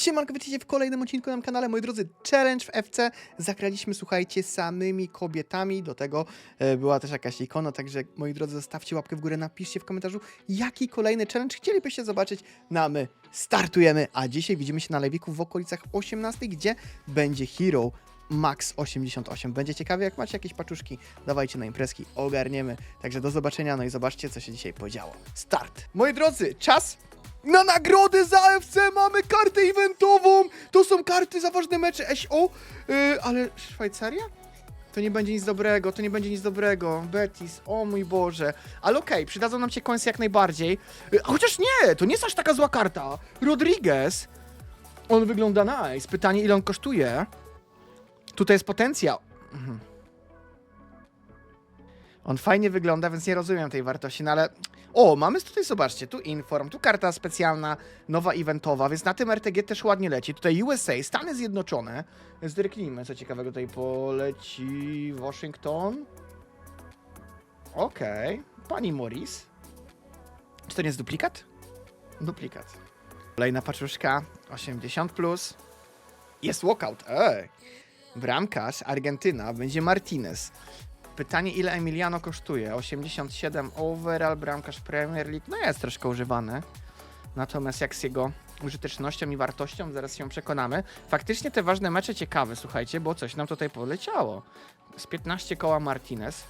Siemanko, witajcie w kolejnym odcinku na kanale, moi drodzy, challenge w FC. Zagraliśmy, słuchajcie, samymi kobietami, do tego e, była też jakaś ikona, także moi drodzy, zostawcie łapkę w górę, napiszcie w komentarzu, jaki kolejny challenge chcielibyście zobaczyć, no a my startujemy, a dzisiaj widzimy się na lewiku w okolicach 18, gdzie będzie Hero Max 88. Będzie ciekawie, jak macie jakieś paczuszki, dawajcie na imprezki, ogarniemy. Także do zobaczenia, no i zobaczcie, co się dzisiaj podziało. Start! Moi drodzy, czas na nagrodę za AFC mamy kartę eventową! To są karty za ważne mecze SO, yy, ale Szwajcaria? To nie będzie nic dobrego, to nie będzie nic dobrego. Betis, o mój Boże. Ale okej, przydadzą nam się końce jak najbardziej. Yy, chociaż nie, to nie jest aż taka zła karta. Rodriguez, on wygląda nice. Pytanie, ile on kosztuje? Tutaj jest potencjał. Mhm. On fajnie wygląda, więc nie rozumiem tej wartości, no ale... O, mamy tutaj, zobaczcie, tu inform, tu karta specjalna, nowa eventowa, więc na tym RTG też ładnie leci. Tutaj USA, Stany Zjednoczone. Zerknijmy, co ciekawego tutaj poleci. Waszyngton. Okej. Pani Morris. Czy to nie jest duplikat? Duplikat. Kolejna paczuszka, 80+. Plus. Jest walkout, ej. Bramkarz, Argentyna, będzie Martinez. Pytanie, ile Emiliano kosztuje? 87 overall, bramkarz Premier League. No jest troszkę używany. Natomiast jak z jego użytecznością i wartością, zaraz się przekonamy. Faktycznie te ważne mecze ciekawe, słuchajcie, bo coś nam tutaj poleciało. Z 15 koła Martinez.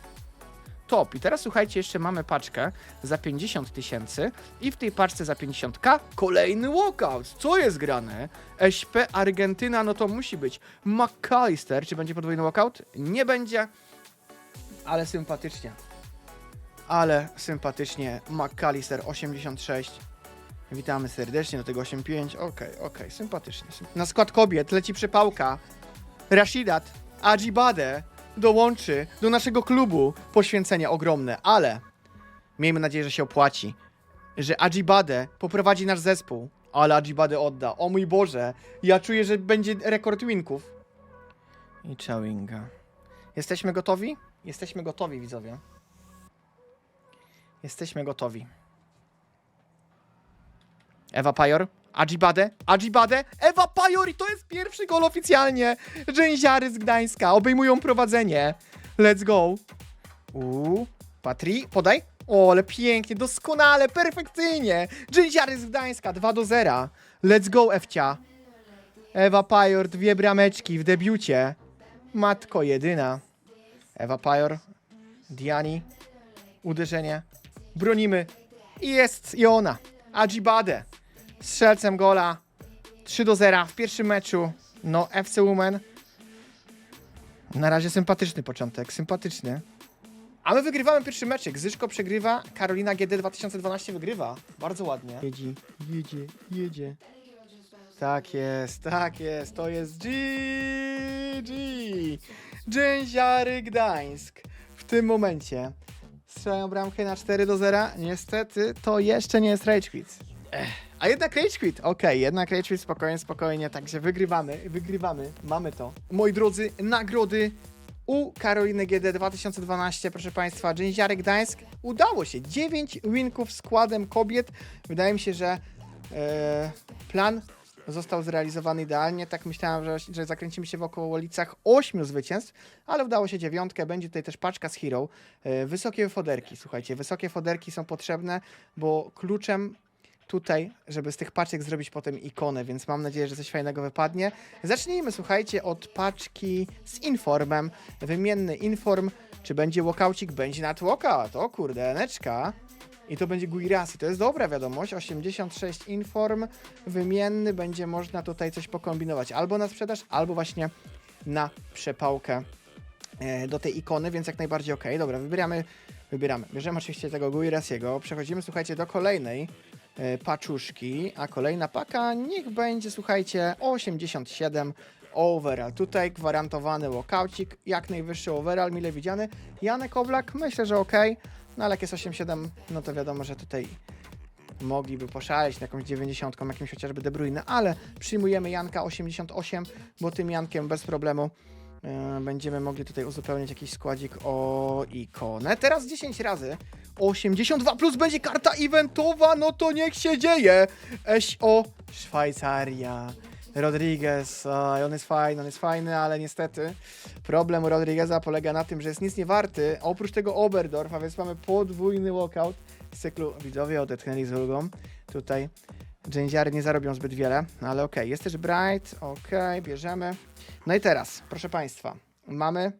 Top. I teraz słuchajcie, jeszcze mamy paczkę za 50 tysięcy i w tej paczce za 50k kolejny walkout. Co jest grane? SP Argentyna, no to musi być. McAllister, czy będzie podwójny walkout? Nie będzie ale sympatycznie. Ale sympatycznie. McAllister 86. Witamy serdecznie do tego 85. Okej, okej, sympatycznie. sym- Na skład kobiet leci przypałka. Rashidat Ajibade dołączy do naszego klubu. Poświęcenie ogromne, ale miejmy nadzieję, że się opłaci. Że Ajibade poprowadzi nasz zespół. Ale Ajibade odda. O mój Boże. Ja czuję, że będzie rekord winków. I Chawinga. Jesteśmy gotowi? Jesteśmy gotowi, widzowie. Jesteśmy gotowi. Ewa Pajor, Ajibade, Ajibade, Ewa Pajor i to jest pierwszy gol oficjalnie. Dżęziary z Gdańska obejmują prowadzenie. Let's go. Uuu, Patri, podaj. O, ale pięknie, doskonale, perfekcyjnie. Dżęziary z Gdańska, 2 do 0. Let's go, Ewcia. Ewa Pajor, dwie brameczki w debiucie. Matko jedyna. Ewa Pajor, Diani, uderzenie, bronimy. I jest i ona, Ajibade, strzelcem gola, 3 do 0 w pierwszym meczu, no FC Women, na razie sympatyczny początek, sympatyczny. A my wygrywamy pierwszy meczek, Zyszko przegrywa, Karolina GD 2012 wygrywa, bardzo ładnie. Jedzie, jedzie, jedzie. Tak jest, tak jest, to jest GG. Dżęziary Gdańsk. W tym momencie strzelają bramkę na 4 do 0. Niestety to jeszcze nie jest Rage Quit. Ech. A jednak Rage Quit, okej, jednak Rage Quit, spokojnie, spokojnie, także wygrywamy, wygrywamy, mamy to. Moi drodzy, nagrody u Karoliny GD 2012, proszę Państwa, Dżęziary Gdańsk. Udało się, 9 winków składem kobiet. Wydaje mi się, że e, plan został zrealizowany idealnie. Tak myślałem, że, że zakręcimy się w okolicach 8 zwycięstw, ale udało się dziewiątkę. Będzie tutaj też paczka z Hero. E, Wysokie foderki, słuchajcie, wysokie foderki są potrzebne, bo kluczem tutaj, żeby z tych paczek zrobić potem ikonę, więc mam nadzieję, że coś fajnego wypadnie. Zacznijmy, słuchajcie, od paczki z informem. Wymienny inform. Czy będzie walkaucik? Będzie nad walkout. O kurde, eneczka. I to będzie Guirasi. To jest dobra wiadomość. 86 inform wymienny. Będzie można tutaj coś pokombinować. Albo na sprzedaż, albo właśnie na przepałkę e, do tej ikony, więc jak najbardziej ok. Dobra, wybieramy. Wybieramy. Bierzemy oczywiście tego Guirasiego. Przechodzimy, słuchajcie, do kolejnej e, paczuszki. A kolejna paka niech będzie, słuchajcie, 87 overall. Tutaj gwarantowany walkaucik, jak najwyższy overall, mile widziany. Janek Oblak, myślę, że ok. No ale jak jest 8-7, no to wiadomo, że tutaj mogliby poszaleć na jakąś 90, jakimś chociażby De Bruyne, ale przyjmujemy Janka 88, bo tym Jankiem bez problemu e, będziemy mogli tutaj uzupełnić jakiś składzik o ikonę. Teraz 10 razy 82 plus będzie karta eventowa, no to niech się dzieje. SO Szwajcaria. Rodriguez, oj, on jest fajny, on jest fajny, ale niestety problem Rodrigueza polega na tym, że jest nic nie warty, oprócz tego Oberdorf, a więc mamy podwójny walkout z cyklu widzowie odetchnęli z ulgą. Tutaj Dżęziary nie zarobią zbyt wiele, ale okej, jest też Bright, okej, bierzemy. No i teraz, proszę Państwa, mamy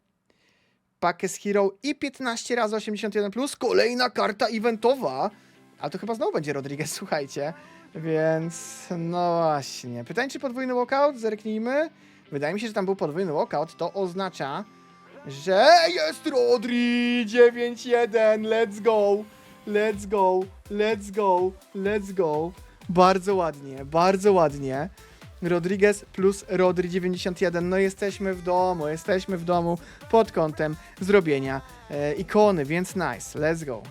pakę z Hero i 15 razy 81+, plus, kolejna karta eventowa, ale to chyba znowu będzie Rodriguez, słuchajcie. Więc no właśnie. Pytanie, czy podwójny walkout? Zerknijmy. Wydaje mi się, że tam był podwójny walkout. To oznacza, że jest Rodri 9-1. Let's go. Let's go. Let's go. Let's go. Bardzo ładnie, bardzo ładnie. Rodriguez plus Rodri 91. No jesteśmy w domu, jesteśmy w domu pod kątem zrobienia e, ikony, więc nice. Let's go.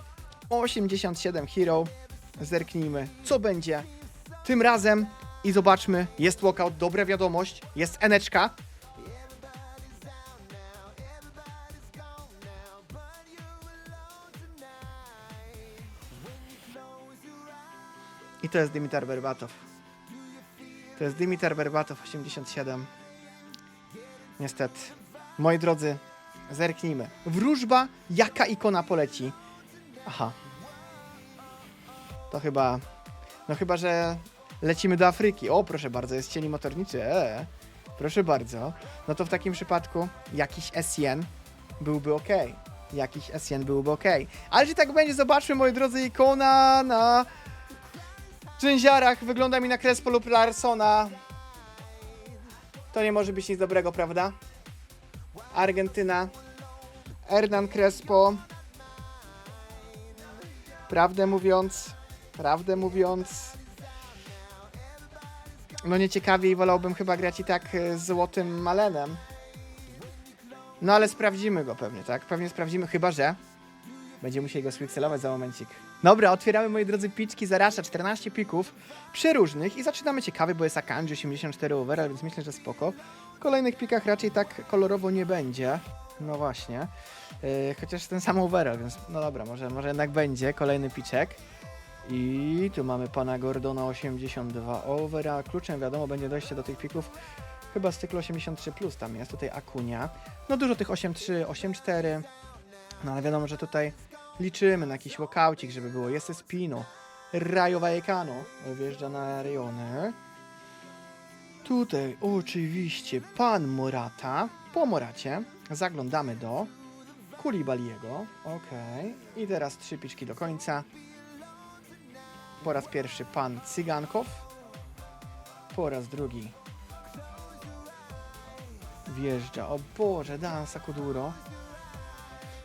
87 hero. Zerknijmy, co będzie tym razem i zobaczmy. Jest walkout, dobra wiadomość, jest eneczka. I to jest Dimitar Berbatow. To jest Dimitar Berbatow 87. Niestety. Moi drodzy, zerknijmy. Wróżba, jaka ikona poleci? Aha. To chyba. No chyba, że lecimy do Afryki. O, proszę bardzo, jest cieni motorniczy. Eee. Proszę bardzo. No to w takim przypadku jakiś SN byłby ok. Jakiś SN byłby ok. Ale czy tak będzie, zobaczmy, moi drodzy, ikona na Dżęziarach. Wygląda mi na Crespo lub Larsona. To nie może być nic dobrego, prawda? Argentyna. Hernan Crespo. Prawdę mówiąc, prawdę mówiąc, no nieciekawiej wolałbym chyba grać i tak e, z złotym Malenem. No ale sprawdzimy go pewnie, tak? Pewnie sprawdzimy, chyba że będziemy musieli go swixelować za momencik. Dobra, otwieramy, moi drodzy, piczki Zarasza, 14 pików przeróżnych i zaczynamy ciekawy, bo jest Akanji 84 over, więc myślę, że spoko. W kolejnych pikach raczej tak kolorowo nie będzie. No właśnie. Yy, chociaż ten sam overall, więc no dobra, może, może jednak będzie kolejny piczek. I tu mamy pana Gordona 82 overa. Kluczem wiadomo będzie dojście do tych pików. Chyba z cyklu 83 plus tam jest tutaj Akunia. No dużo tych 8-3, 8-4. No ale wiadomo, że tutaj liczymy na jakiś walkaucik, żeby było. Jest Spino. Rayo Vallecano wjeżdża na rejony. Tutaj oczywiście pan Morata. Po Moracie zaglądamy do Kulibaliego. Okej. I teraz trzy piczki do końca. Po raz pierwszy pan Cygankow. Po raz drugi wjeżdża. O Boże, Dan Sakuduro.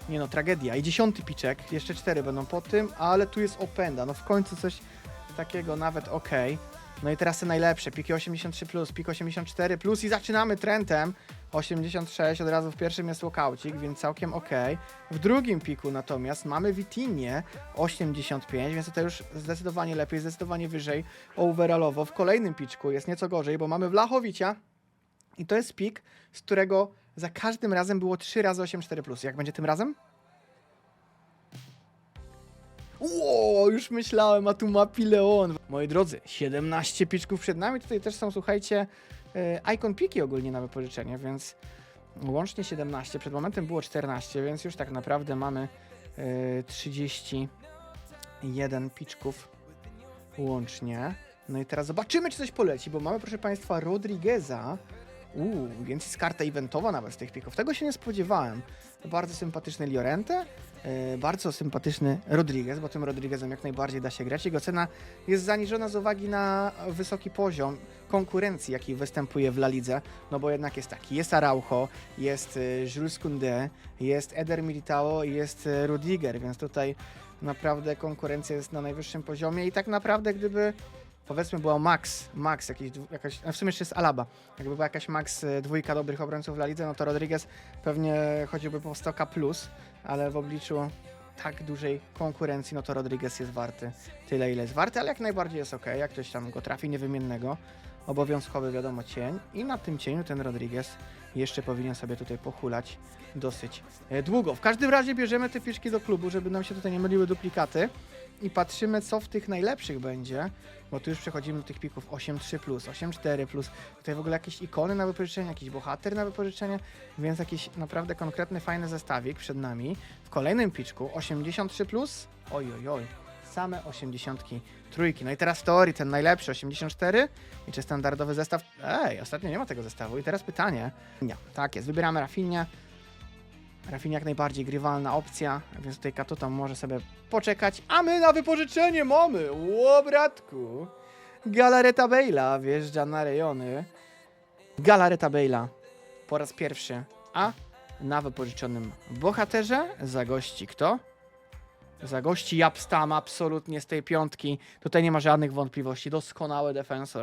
Nie no, tragedia. I dziesiąty piczek. Jeszcze cztery będą po tym, ale tu jest openda. No w końcu coś takiego nawet ok. No i teraz te najlepsze. Piki 83, plus, pik 84 plus i zaczynamy trentem. 86 od razu w pierwszym jest walkaucik, więc całkiem ok. W drugim piku natomiast mamy Witinię 85, więc tutaj już zdecydowanie lepiej, zdecydowanie wyżej overallowo. W kolejnym piczku jest nieco gorzej, bo mamy Wlachowicia i to jest pik, z którego za każdym razem było 3 razy 84 plus. Jak będzie tym razem? Ło, już myślałem, a tu ma Pileon. Moi drodzy, 17 piczków przed nami. Tutaj też są, słuchajcie, e, Icon Piki ogólnie na wypożyczenie, więc łącznie 17. Przed momentem było 14, więc już tak naprawdę mamy e, 31 piczków łącznie. No i teraz zobaczymy, czy coś poleci, bo mamy, proszę Państwa, Rodrigueza. Uuu, więc jest karta eventowa nawet z tych pików. Tego się nie spodziewałem. Bardzo sympatyczny Llorente, e, bardzo sympatyczny Rodriguez, bo tym Rodriguezem jak najbardziej da się grać. Jego cena jest zaniżona z uwagi na wysoki poziom konkurencji, jaki występuje w La Lidze, no bo jednak jest taki, jest Araujo, jest e, Jules Koundé, jest Eder Militao i jest e, Rudiger, więc tutaj naprawdę konkurencja jest na najwyższym poziomie i tak naprawdę gdyby powiedzmy była max, max jakiś, jakaś, a w sumie jeszcze jest Alaba, jakby była jakaś max e, dwójka dobrych obrońców w La Lidze, no to Rodriguez pewnie chodziłby po 100k plus, ale w obliczu tak dużej konkurencji, no to Rodriguez jest warty tyle, ile jest warty, ale jak najbardziej jest ok, jak ktoś tam go trafi niewymiennego, obowiązkowy wiadomo cień i na tym cieniu ten Rodriguez jeszcze powinien sobie tutaj pochulać dosyć e, długo. W każdym razie bierzemy te piszki do klubu, żeby nam się tutaj nie myliły duplikaty. I patrzymy, co w tych najlepszych będzie, bo tu już przechodzimy do tych pików 8.3+, 8.4+, tutaj w ogóle jakieś ikony na wypożyczenie, jakiś bohater na wypożyczenie, więc jakiś naprawdę konkretny, fajny zestawik przed nami. W kolejnym piczku 83+, oj, oj, oj, same 80 trójki. No i teraz w teorii ten najlepszy 84 i czy standardowy zestaw? Ej, ostatnio nie ma tego zestawu. I teraz pytanie. Nie, tak jest, wybieramy Rafinia. Rafinia jak najbardziej grywalna opcja, więc tutaj Katuta może sobie poczekać, a my na wypożyczenie mamy, ło bratku. Galareta Bejla wjeżdża na rejony. Galareta Bejla po raz pierwszy, a na wypożyczonym bohaterze zagości kto? Zagości Japstam absolutnie z tej piątki. Tutaj nie ma żadnych wątpliwości. Doskonały defensor.